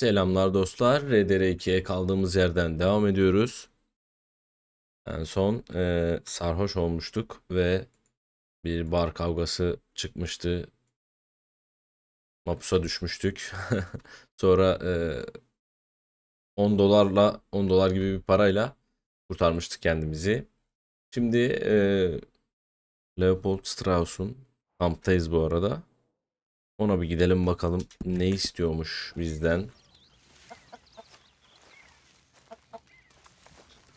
Selamlar dostlar. RDR2'ye kaldığımız yerden devam ediyoruz. En son eee, sarhoş olmuştuk ve bir bar kavgası çıkmıştı. Mapusa düşmüştük. Sonra eee, 10 dolarla 10 dolar gibi bir parayla kurtarmıştık kendimizi. Şimdi eee Leopold Strauss'un kamptayız bu arada. Ona bir gidelim bakalım ne istiyormuş bizden.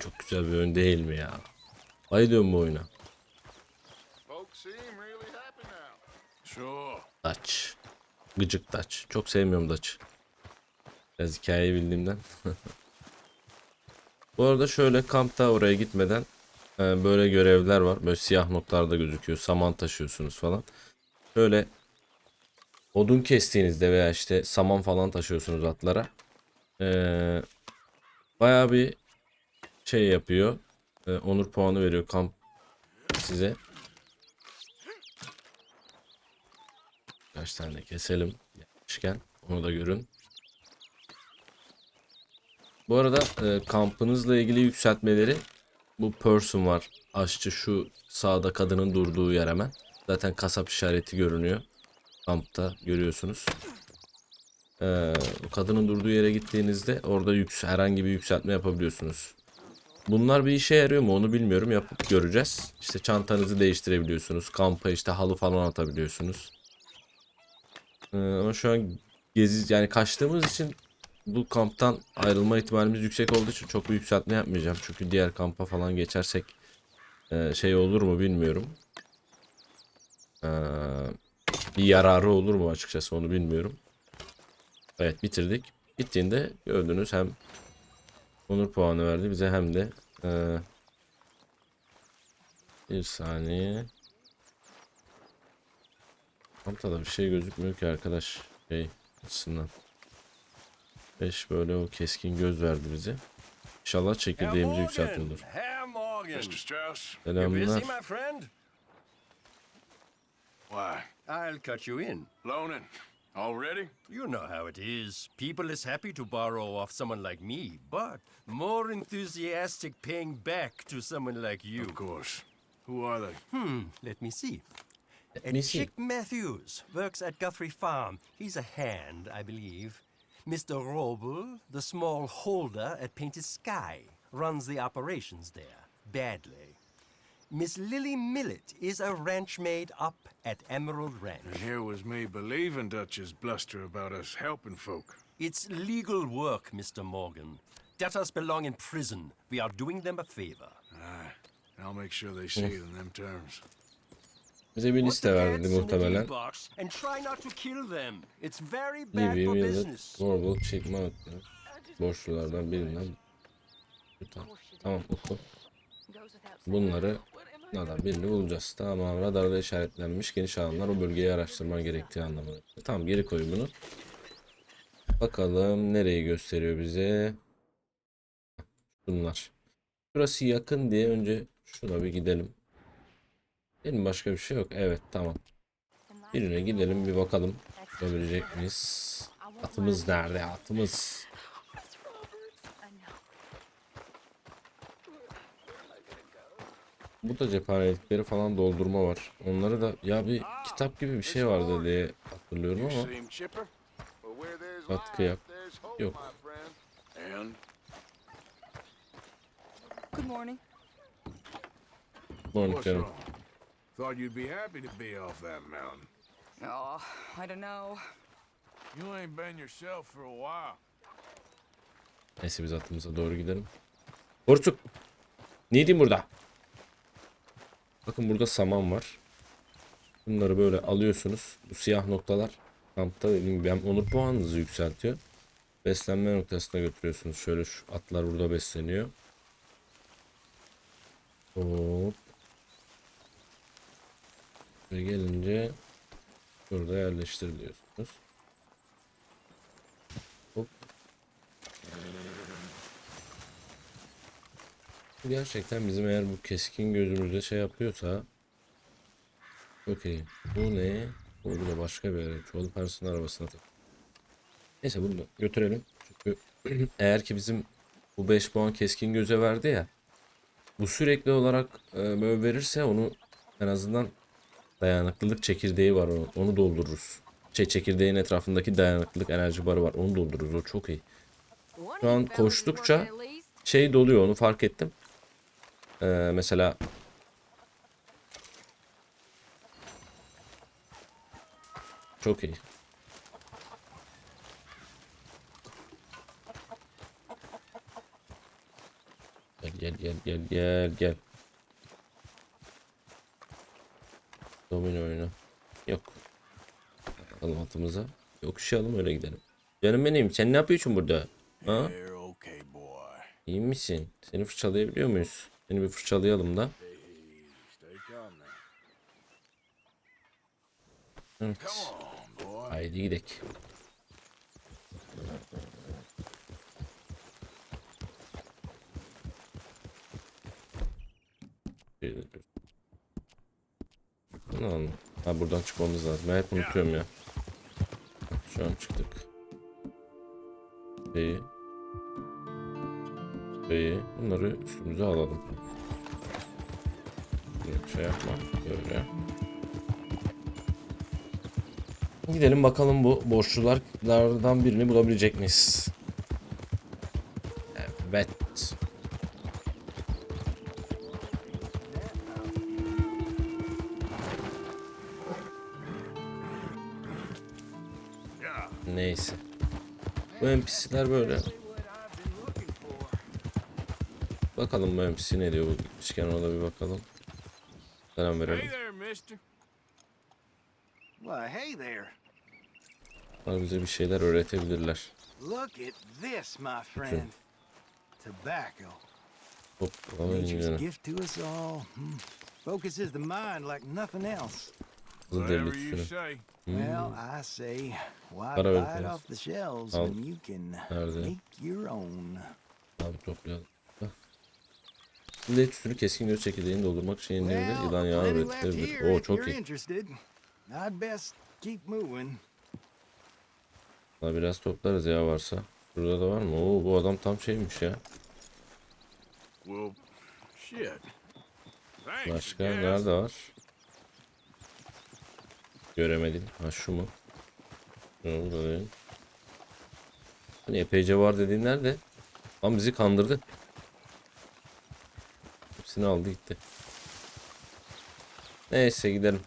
Çok güzel bir oyun değil mi ya? Bayılıyorum bu oyuna. Dutch. Gıcık Dutch. Çok sevmiyorum Dutch. Biraz hikayeyi bildiğimden. Bu arada şöyle kampta oraya gitmeden e, böyle görevler var. Böyle siyah notlarda gözüküyor. Saman taşıyorsunuz falan. Şöyle odun kestiğinizde veya işte saman falan taşıyorsunuz atlara. Ee, bayağı bir şey yapıyor. Ee, onur puanı veriyor kamp size. Kaç tane keselim. Yapmışken onu da görün. Bu arada e, kampınızla ilgili yükseltmeleri bu person var. Aşçı şu sağda kadının durduğu yer hemen. Zaten kasap işareti görünüyor. Kampta görüyorsunuz. Ee, kadının durduğu yere gittiğinizde orada yüks herhangi bir yükseltme yapabiliyorsunuz. Bunlar bir işe yarıyor mu onu bilmiyorum. Yapıp göreceğiz. İşte çantanızı değiştirebiliyorsunuz. Kampa işte halı falan atabiliyorsunuz. Ee, ama şu an gezi yani kaçtığımız için bu kamptan ayrılma ihtimalimiz yüksek olduğu için çok bir yükseltme yapmayacağım. Çünkü diğer kampa falan geçersek e, şey olur mu bilmiyorum. Ee, bir yararı olur mu açıkçası onu bilmiyorum. Evet bitirdik. Bittiğinde gördünüz hem onur puanı verdi bize hem de e, bir saniye. Kampta da bir şey gözükmüyor ki arkadaş. Şey açısından. 5 böyle o keskin göz verdi bize. İnşallah çekirdeğimizi yükseltiyordur. Selamlar. why? I'll cut you in. Loaning. Already? You know how it is. People is happy to borrow off someone like me, but more enthusiastic paying back to someone like you. Of course. Who are they? Hmm, let me see. Let me see. Chick Matthews works at Guthrie Farm. He's a hand, I believe. Mr. Roble, the small holder at Painted Sky, runs the operations there, badly. Miss Lily Millet is a ranch maid up at Emerald Ranch. And Ranch. here was me believing Dutch's bluster about us helping folk. It's legal work, Mr. Morgan. Debtors belong in prison. We are doing them a favor. Aye. I'll make sure they see it in them terms. Bize bir Put liste the verdi cats in the muhtemelen. deed box and try not to kill them. It's very bad Livy for Millet, business. Warlock çekme hattı. Borçlulardan birinden. Tamam, tamam oku. Bunları Radar birini bulacağız. Tamam radarda işaretlenmiş geniş alanlar o bölgeyi araştırman gerektiği anlamına. geliyor. Tamam geri koy bunu. Bakalım nereyi gösteriyor bize. Bunlar. Burası yakın diye önce şuna bir gidelim. Benim başka bir şey yok. Evet tamam. Birine gidelim bir bakalım. Yapabilecek miyiz? Atımız nerede? Atımız. Bu da cephanelikleri falan doldurma var. Onları da ya bir kitap gibi bir şey vardı diye hatırlıyorum ama Katkı yap. Yok. Good morning. Morning canım. Thought you'd be happy to be off that mountain. Oh, I don't know. You ain't been yourself for a while. Neyse biz atımıza doğru gidelim. Porsuk. Ne diyeyim burada? Bakın burada saman var. Bunları böyle alıyorsunuz. Bu siyah noktalar kampta dediğim gibi hem onur puanınızı yükseltiyor. Beslenme noktasına götürüyorsunuz. Şöyle şu atlar burada besleniyor. Hop. Ve gelince burada yerleştir diyorsunuz. Hop. Gerçekten bizim eğer bu keskin gözümüzde şey yapıyorsa Okey. Bu ne? Bu da başka bir araç. Old person arabasına tak. Neyse bunu da götürelim. Çünkü eğer ki bizim bu 5 puan keskin göze verdi ya. Bu sürekli olarak e, böyle verirse onu en azından dayanıklılık çekirdeği var onu, onu doldururuz. Şey çekirdeğin etrafındaki dayanıklılık enerji barı var onu doldururuz o çok iyi. Şu an koştukça şey doluyor onu fark ettim. Ee, mesela çok iyi. Gel gel gel gel gel gel. Domino oyunu. Yok. Bakalım atımıza. Yokuşalım öyle gidelim. Canım benim sen ne yapıyorsun burada? Ha? İyi misin? Seni fırçalayabiliyor muyuz? Seni bir fırçalayalım da. Evet. Haydi gidelim. Lan. Ha buradan çıkmamız lazım. Ben hep unutuyorum ya. Şu an çıktık. İyi. İyi. Bunları üstümüze alalım. Şey yapma. Böyle. Gidelim bakalım bu borçlulardan birini bulabilecek miyiz? Evet. Neyse. Bu NPC'ler böyle. Bakalım bu NPC ne diyor bu gitmişken ona bir bakalım. Selam Hey verelim. there, mister. Why, hey there. Bunlar bize bir şeyler öğretebilirler. Look at this, my friend. Tobacco. Hop, Nature's gift to us all. Hmm. Focuses the mind like nothing else. Whatever you say. Well, I say, why biraz. off the shelves Al. when you can Nerede? make your own? Abi toplayalım. Et üstünü keskin göz çekirdeğini doldurmak için yenilebilir. Yılan yağı üretilebilir. Oo çok iyi. interested. I'd best keep moving. Daha biraz toplarız ya varsa. Burada da var mı? Oo bu adam tam şeymiş ya. Başka nerede var? Göremedim. Ha şu mu? Hani epeyce var dediğin nerede? Lan bizi kandırdı. Hepsini aldı gitti. Neyse gidelim.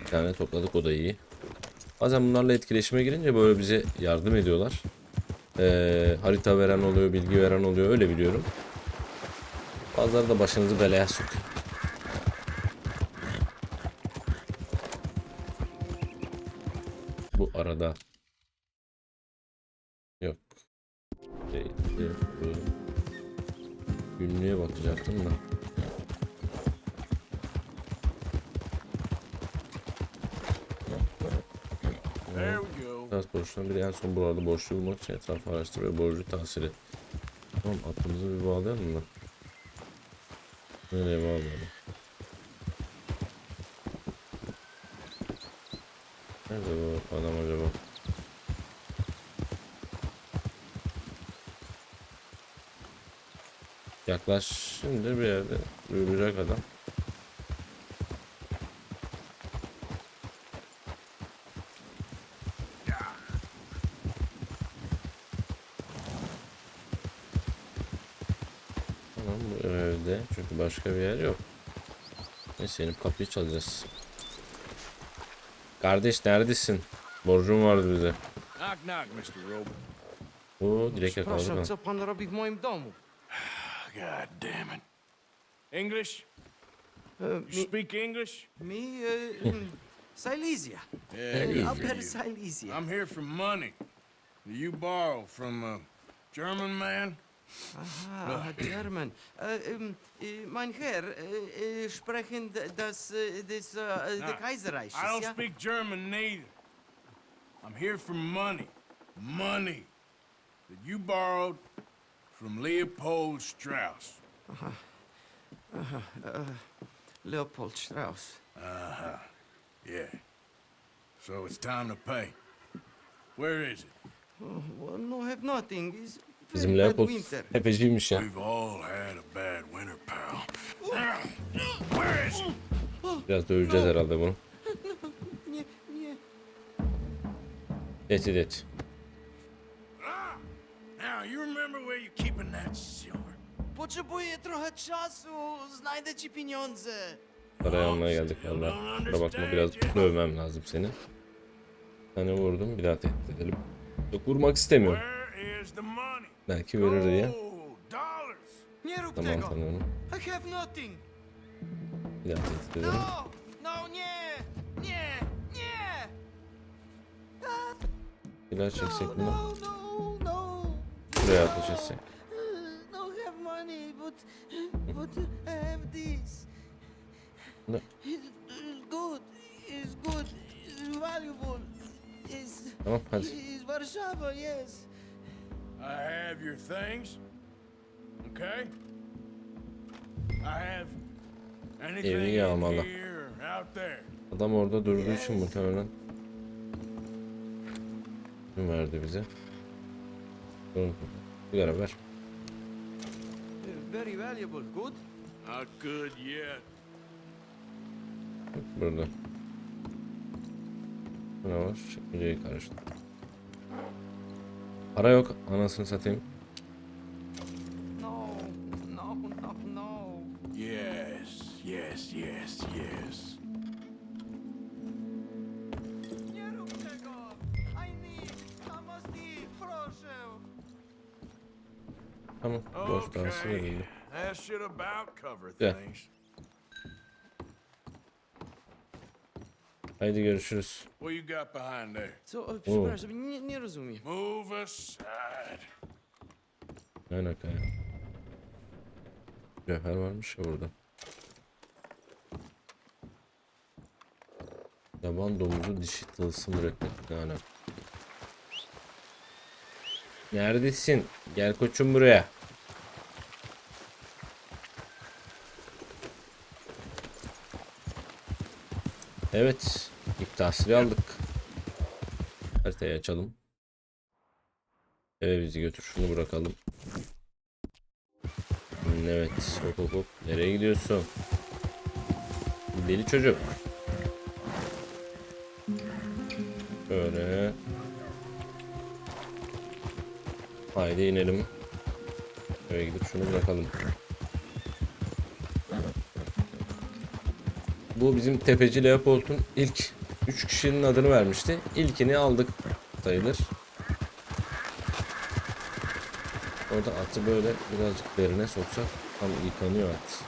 Bir tane topladık o da iyi. Bazen bunlarla etkileşime girince böyle bize yardım ediyorlar. Ee, harita veren oluyor, bilgi veren oluyor öyle biliyorum. Bazıları da başınızı belaya sokuyor. Bakacaktım da. Biraz borçludan biri en son buralarda borçlu bulmak için etrafı araştır ve borcu tahsil et. Tamam atımızı bir bağlayalım da. Nereye bağlayalım? Nerede bu adam acaba? Yaklaş şimdi bir yerde duyulacak adam. Tamam bu evde çünkü başka bir yer yok. Neyse inip kapıyı çalacağız. Kardeş neredesin? Borcum vardı bize. Oo direkt yakaladık God damn it. English? E, You mi, speak English? Me, e, mm, Silesia. Yeah, uh, good for you. Silesia. I'm here for money. that You borrow from a German man? Aha, German. Äh, ähm, äh, mein Herr, äh, äh, sprechen das, das, Nah, the Kaiserreich, I don't ja? speak German neither. I'm here for money. Money that you borrowed from Leopold Strauss. Leopold Strauss. Yeah. So it's time to pay. Where is it? Well, no, have nothing. It's very Bizim bad Leopold winter. tepeciymiş ya. We've all had a bad winter, pal. Where is it? Biraz döveceğiz herhalde bunu. Nie, nie. You remember where you're keeping that silver? Potrzebuję trochę czasu. Znajdę ci pieniądze. Parayı almaya geldik valla. Kusura bakma biraz dövmem lazım seni. Tane vurdum bir daha tehdit edelim. Yok vurmak istemiyorum. Belki verir diye. Tamam tanıyorum. I have nothing. Bir daha tehdit edelim. No, no, nie, nie, nie. Bir daha çeksek bunu. No, no, no. Buraya ateş etsek. No have money, but but I have this. No. It's good. It's good. It's valuable. It's Tamam hadi. it's Warszawa, yes. I have your things. Okay? I have anything in here out there. Adam orada durduğu için muhtemelen verdi bize? Dur, Sigara ver. Very valuable. Good. Not good yet. Burada. Bu Ne var? Çekmeceyi karıştı. Para yok. Anasını satayım. No, no, no, no. Yes, yes, yes, yes. Tamam. About cover Yeah. things. Haydi görüşürüz. What you got behind there? Co? Przepraszam, nie, nie rozumiem. Move aside. Ne alaka ya? Cevher varmış ya burada. Yaban domuzu dişi tılsım. Ne alaka? Neredesin? Gel koçum buraya. Evet. İlk tahsili aldık. Haritayı açalım. Eve bizi götür. Şunu bırakalım. Hmm, Evet. Hop hop hop. Nereye gidiyorsun? Deli çocuk. Böyle. Haydi inelim. Eve gidip şunu bırakalım. Bu bizim tefeci Leopold'un ilk 3 kişinin adını vermişti. İlkini aldık sayılır. Orada atı böyle birazcık derine soksak tam yıkanıyor at.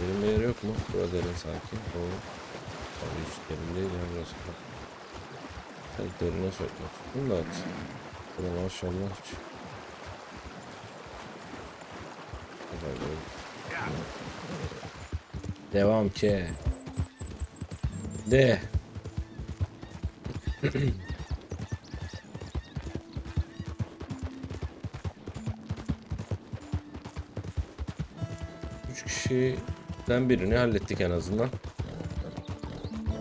Derin bir yer yok mu? Burada derin sanki. Doğru. Abi hiç derin değil ya burası. Sen derine sokmak istiyorum da at. Burada maşallah hiç. Güzel. Devam ki. De. Üç kişiden birini hallettik en azından.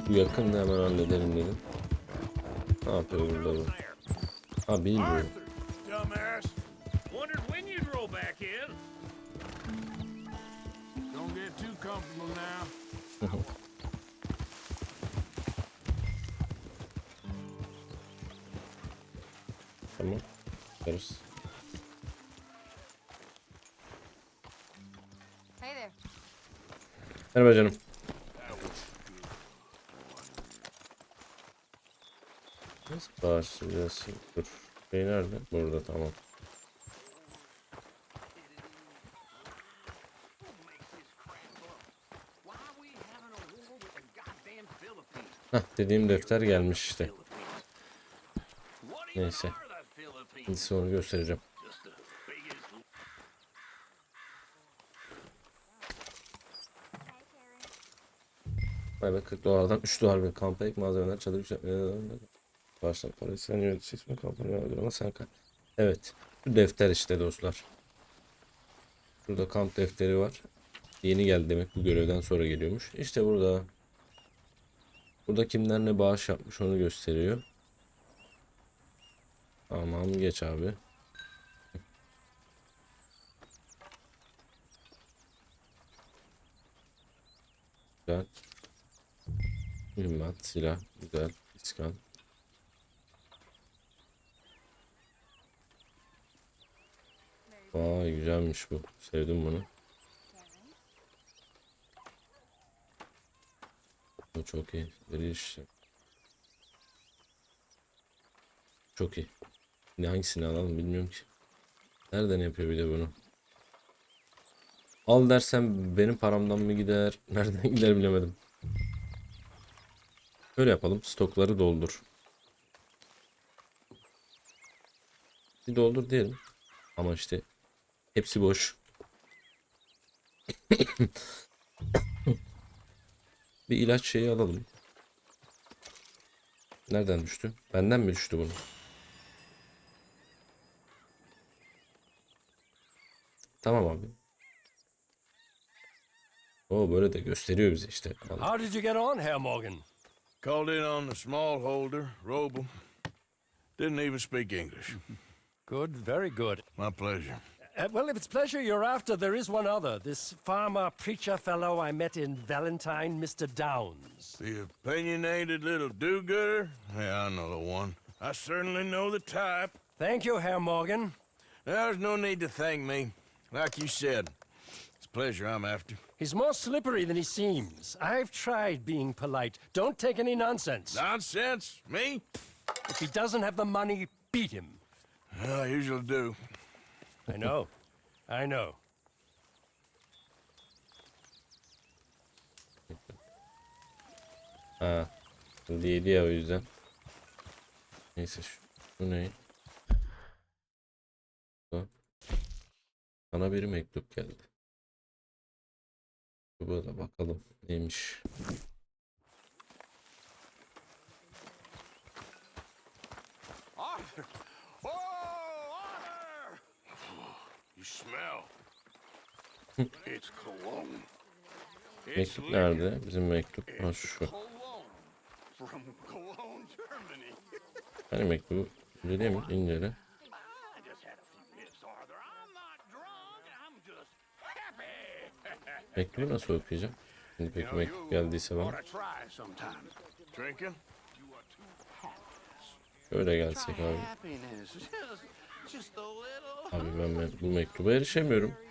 Bu yakın hemen halledelim dedim. Ne yapıyor burada bu? Ha bilmiyor. Tamam. There. Merhaba canım. Nasıl bağışlayacağız? Dur. Şey nerede? Burada tamam. Hah dediğim defter gelmiş işte. Neyse. Şimdi size onu göstereceğim. Be 40 dolardan 3 dolar bir kampa ek malzemeler çadır yükseltmeler. Baştan parayı sen yöneteceksin kampanya ama sen kal. Evet. Bu defter işte dostlar. Burada kamp defteri var. Yeni geldi demek bu görevden sonra geliyormuş. İşte burada. Burada kimler ne bağış yapmış onu gösteriyor. Tamam geç abi. Güzel. Mühimmat, silah, güzel, iskan. Vay güzelmiş bu. Sevdim bunu. Çok iyi. Deri iş. Çok iyi. Ne hangisini alalım bilmiyorum ki. Nereden yapıyor bir de bunu? Al dersem benim paramdan mı gider? Nereden gider bilemedim. Böyle yapalım. Stokları doldur. Bir doldur diyelim. Ama işte hepsi boş. bir ilaç şeyi alalım. Nereden düştü? Benden mi düştü bunu? Tamam abi. O böyle de gösteriyor bize işte. Vallahi. How did you get on, Herr Morgan? Called in on the smallholder, Roble. Didn't even speak English. Good, very good. My pleasure. Uh, well, if it's pleasure you're after, there is one other. This farmer preacher fellow I met in Valentine, Mr. Downs. The opinionated little do-gooder? Yeah, I know the one. I certainly know the type. Thank you, Herr Morgan. There's no need to thank me. Like you said, it's pleasure I'm after. He's more slippery than he seems. I've tried being polite. Don't take any nonsense. Nonsense? Me? If he doesn't have the money, beat him. Well, I usually do. I know. I know. Ha. Değil ya o yüzden. Neyse şu. Bu ne? Bana bir mektup geldi. Da bakalım neymiş. Arthur! Oh, Arthur! You smell. it's cologne. It's Mektup nerede? Bizim mektup. Ha şu. Hani mektubu inceleye mi? İncele. Mektubu nasıl okuyacağım? Şimdi peki mektup geldiyse bana. Şöyle gelsek abi. Abi ben, ben bu mektuba erişemiyorum.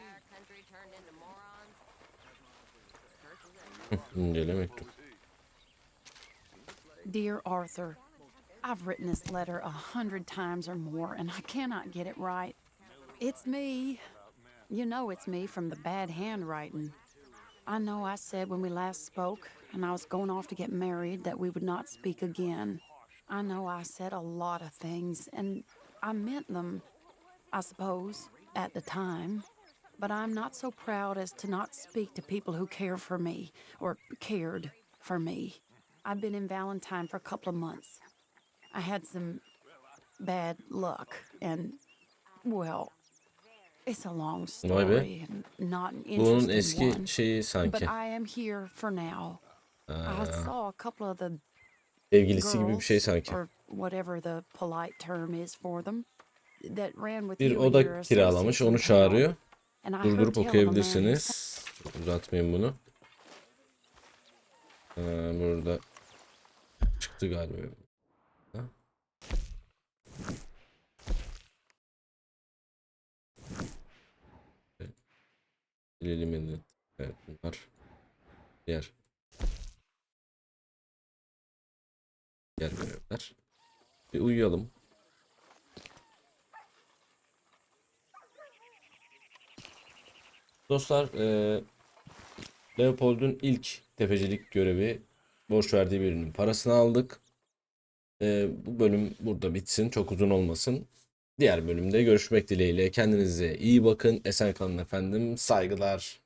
Mektup. Dear Arthur, I've written this letter a hundred times or more, and I cannot get it right. It's me. You know it's me from the bad handwriting. I know I said when we last spoke, and I was going off to get married, that we would not speak again. I know I said a lot of things, and I meant them, I suppose, at the time. But I'm not so proud as to not speak to people who care for me, or cared for me. I've been in Valentine for a couple of months. I had some bad luck, and, well, it's a long story and not an Bunun interesting eski one. şeyi But. I am here for now. I ah. saw a couple of the Sevgilisi gibi bir şey sanki. or whatever the polite term is for them, that ran with Bir you and your oda kiralamış, onu çağırıyor. Durdurup okuyabilirsiniz. Çok uzatmayın bunu. Ee, burada çıktı galiba. Ha? Evet. Evet bunlar. Diğer. Diğer görevler. Bir uyuyalım. Dostlar, eee Leopold'un ilk tefecilik görevi borç verdiği birinin parasını aldık. Eee, bu bölüm burada bitsin, çok uzun olmasın. Diğer bölümde görüşmek dileğiyle. Kendinize iyi bakın. Esen kalın efendim. Saygılar.